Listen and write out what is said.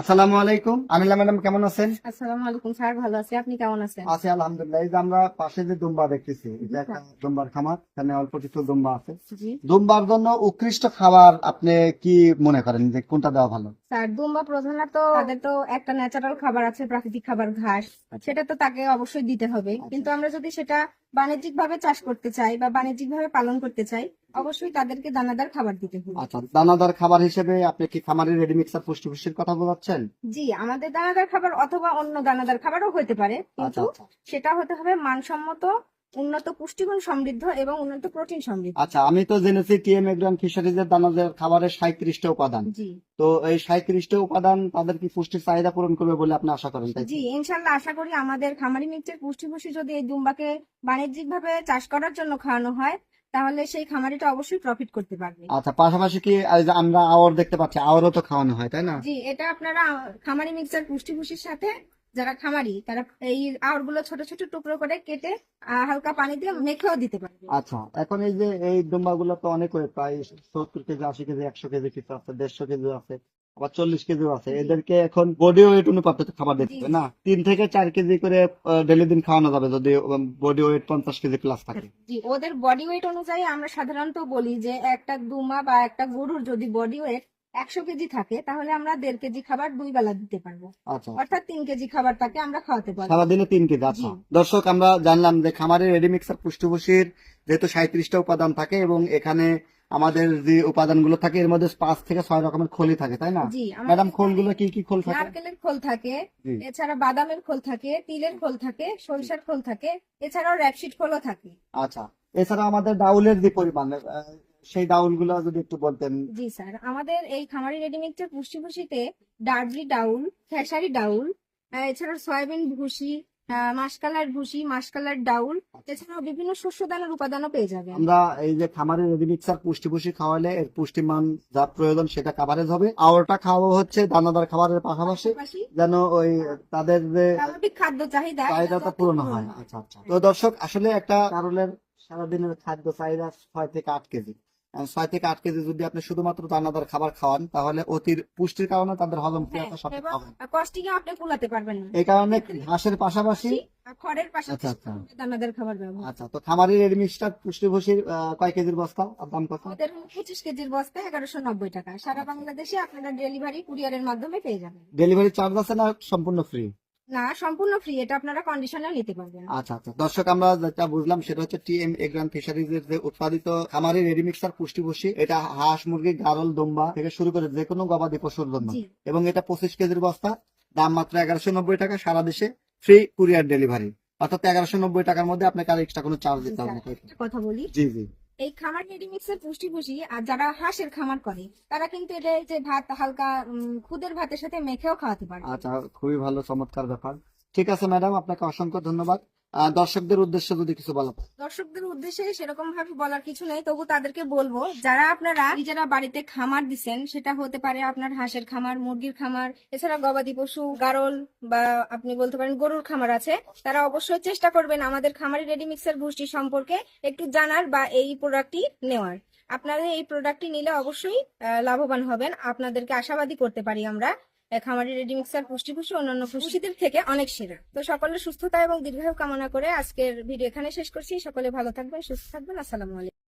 আসসালামু আলাইকুম। আনিলা ম্যাডাম কেমন আছেন? আসসালামু আলাইকুম স্যার ভালো আছি। আপনি কেমন আছেন? আছি আলহামদুলিল্লাহ। এই যে আমরা পাশে যে দুম্বা দেখতেছি এটা একটা দুম্বার খামার এখানে অল্প কিছু দুম্বা আছে। দুম্বার জন্য উৎকৃষ্ট খাবার আপনি কি মনে করেন যে কোনটা দেওয়া ভালো? স্যার দুম্বা প্রধানত তাদের তো একটা ন্যাচারাল খাবার আছে প্রাকৃতিক খাবার ঘাস। সেটা তো তাকে অবশ্যই দিতে হবে। কিন্তু আমরা যদি সেটা বাণিজ্যিক ভাবে চাষ করতে চাই বা বাণিজ্যিক ভাবে পালন করতে চাই অবশ্যই তাদেরকে দানাদার খাবার দিতে হবে। আচ্ছা দানাদার খাবার হিসেবে আপনি কি খামারের রেডি মিক্সার পুষ্টি পুষ্টির কথা বলাচ্ছেন? জি আমাদের দানাদার খাবার অথবা অন্য দানাদার খাবারও হতে পারে আচ্ছা কিন্তু আচ্ছা। সেটা হতে হবে মানসম্মত উন্নত পুষ্টিগুণ সমৃদ্ধ এবং উন্নত প্রোটিন সমৃদ্ধ। আচ্ছা আমি তো জেনেছি টিএম এগ্রাম ফিশারিজের দানাদার খাবারের সাঁত্রিশটা উপাদান। জি। তো এই সাঁত্রিশটা উপাদান তাদের কি পুষ্টির চাহিদা পূরণ করবে বলে আপনি আশা করেন তাই জি ইনশাল্লাহ আশা করি আমাদের খামারি মিক্সের পুষ্টি পুষ্টি যদি এই দুম্বাকে বাণিজ্যিক ভাবে চাষ করার জন্য খাওয়ানো হয় তাহলে সেই খামারিটা অবশ্যই প্রফিট করতে পারবে। আচ্ছা পাশাপাশি কি আমরা আওয়ার দেখতে পাচ্ছি আওয়ারও তো খাওয়ানো হয় তাই না? জি এটা আপনারা খামারি মিক্সার পুষ্টি পুষ্টির সাথে যারা খামারি তারা এই আউরগুলো ছোট ছোট টুকরো করে কেটে হালকা পানি দিয়ে মেখেও দিতে পারবে। আচ্ছা এখন এই যে এই দুম্বা গুলো তো অনেক প্রায় সত্তর কেজি আশি কেজি একশো কেজি কিছু আছে দেড়শো কেজি আছে। আবার চল্লিশ কেজি আছে। এদেরকে এখন বডি ওয়েট অনুপাতে খাবার দিতে হবে না? তিন থেকে চার কেজি করে ডেলি দিন খাওয়ানো যাবে যদি বডি ওয়েট পঞ্চাশ কেজি প্লাস থাকে। ওদের বডি ওয়েট অনুযায়ী আমরা সাধারণত বলি যে একটা দুমা বা একটা গরুর যদি বডি ওয়েট একশো কেজি থাকে তাহলে আমরা দেড় কেজি খাবার দুই বেলা দিতে পারব। আচ্ছা। অর্থাৎ তিন কেজি খাবার তাকে আমরা খাওয়াতে পারব। সারাদিনে তিন কেজি আচ্ছা। দর্শক আমরা জানলাম যে খামারের রেডি মিক্সার পুষ্টিভূষির যেহেতু সাঁত্রিশটা উপাদান থাকে এবং এখানে আমাদের যে উপাদানগুলো থাকে এর মধ্যে পাঁচ থেকে ছয় রকমের খোলই থাকে তাই না? ম্যাডাম খোলগুলো কি কি খোল থাকে? নারকেলের খোল থাকে এছাড়া বাদামের খোল থাকে তিলের খোল থাকে সরিষার খোল থাকে এছাড়াও র্যাপসিড খোলও থাকে। আচ্ছা এছাড়া আমাদের ডাউলের যে পরিমাণ সেই ডাউলগুলো যদি একটু বলতেন। জি স্যার আমাদের এই খামারি রেডি মিক্সের পুষ্টি ভুষিতে ডার্বলি ডাউল খেসারি ডাউল আহ, এছাড়াও সয়াবিন ভুসি মাসকালার ভুসি মাসকালার ডাউল এছাড়াও বিভিন্ন শস্য দানার উপাদানও পেয়ে যাবেন আমরা। এই যে খামারের রেডি মিক্সার পুষ্টি পুষ্টি খাওয়ালে এর পুষ্টিমান যা প্রয়োজন সেটা কাভারেজ হবে। আওয়ারটা খাওয়াবো হচ্ছে দানাদার খাবারের পাশাপাশি যেন ওই তাদের যে খাদ্য চাহিদা চাহিদাটা পূরণ হয়। আচ্ছা আচ্ছা। তো দর্শক আসলে একটা কারণের সারাদিনের খাদ্য চাহিদা ছয় থেকে আট কেজি। ছয় থেকে আট কেজি যদি আপনি শুধুমাত্র দানাদার খাবার খাওয়ান তাহলে অতির পুষ্টির কারণে তাদের হজম ক্রিয়াটা সঠিক হবে আপনি কুলাতে পারবেন না। এই কারণে ঘাসের পাশাপাশি খড়ের আচ্ছা, পাশাপাশি আচ্ছা। দানাদার খাবার ব্যবহার আচ্ছা তো খামারের কয় কেজির বস্তা? দাম কত? আমাদের পঁচিশ কেজির বস্তা এগারোশো নব্বই টাকা। সারা বাংলাদেশে আপনারা ডেলিভারি কুরিয়ারের মাধ্যমে পেয়ে যাবেন। ডেলিভারি চার্জ আছে না সম্পূর্ণ ফ্রি? না সম্পূর্ণ ফ্রি এটা আপনারা নিতে পারবেন। আচ্ছা আচ্ছা। দর্শক আমরা যেটা বুঝলাম সেটা হচ্ছে টিএম এগ্রান ফিশারিজ এর যে উৎপাদিত খামারি রেডি মিক্সার পুষ্টি ভুষি এটা হাঁস মুরগি গারল দম্বা থেকে শুরু করে যে কোনো গবাদি পশুর জন্য। এবং এটা পঁচিশ কেজির বস্তা দাম মাত্র এগারোশো নব্বই টাকা সারা দেশে ফ্রি কুরিয়ার ডেলিভারি অর্থাৎ এগারোশো নব্বই টাকার মধ্যে আপনাকে আর এক্সট্রা কোনো চার্জ দিতে হবে না। কথা বলি। জি জি। এই খামার রেডি মিক্সের পুষ্টি পুষি আর যারা হাঁসের খামার করে, তারা কিন্তু এটা যে ভাত হালকা খুদের ভাতের সাথে মেখেও খাওয়াতে পারে। আচ্ছা খুবই ভালো, চমৎকার ব্যাপার। ঠিক আছে, ম্যাডাম, আপনাকে অসংখ্য ধন্যবাদ। দর্শকদের উদ্দেশ্যে যদি কিছু বলা। দর্শকদের উদ্দেশ্যে সেরকম ভাবে বলার কিছু নেই, তবু তাদেরকে বলব, যারা আপনারা নিজেরা বাড়িতে খামার দিচ্ছেন সেটা হতে পারে আপনার হাঁসের খামার, মুরগির খামার, এছাড়া গবাদি পশু, গারল বা আপনি বলতে পারেন গরুর খামার আছে, তারা অবশ্যই চেষ্টা করবেন আমাদের খামারি রেডি মিক্সার গোষ্ঠী সম্পর্কে একটু জানার বা এই প্রোডাক্টটি নেওয়ার। আপনারা এই প্রোডাক্টটি নিলে অবশ্যই লাভবান হবেন। আপনাদেরকে আশাবাদী করতে পারি আমরা। খামারি রেডি মিক্সার পুষ্টি পুষ্টি, অন্যান্য পুষ্টিদের থেকে অনেক সেরা। তো সকলের সুস্থতা এবং দীর্ঘায়ু কামনা করে আজকের ভিডিও এখানে শেষ করছি। সকলে ভালো থাকবেন, সুস্থ থাকবেন। আসসালামু আলাইকুম।